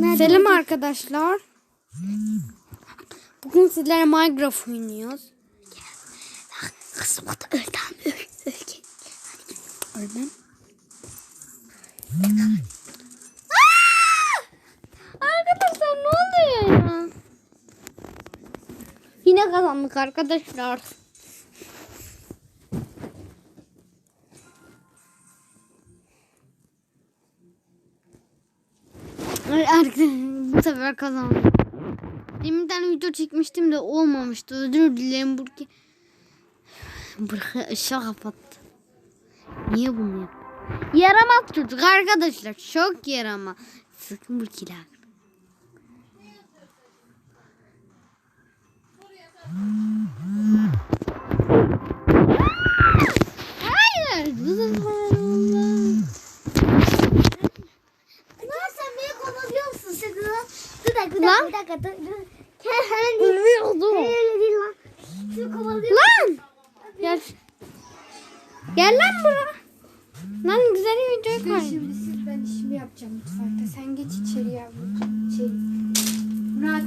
Selam arkadaşlar. Bugün sizlerle Minecraft oynuyoruz. Kızım o da öldü ama öl, ölecek. Ölmem. Arkadaşlar ne oluyor ya? Yine kazandık arkadaşlar. Bu sefer kazandım. Demin bir tane video çekmiştim de olmamıştı. Özür dilerim Burki. Burki ışığı kapattı. Niye bunu yap? Yaramaz çocuk arkadaşlar. Çok yaramaz. Sıkın Burki'ler. Hayır. Bu sefer olmaz. Lan sen beni lan? Dur dakika, bir Lan. bir dakika, dur. dur. Gel hemen değil. Ölüyordum. Öyle değil lan. Seni kovalıyor. Lan. Gel. Gel lan buraya. Lan güzel bir video Dur koy. şimdi siz ben işimi yapacağım mutfakta. Sen geç içeri yavrum. Şey. Murat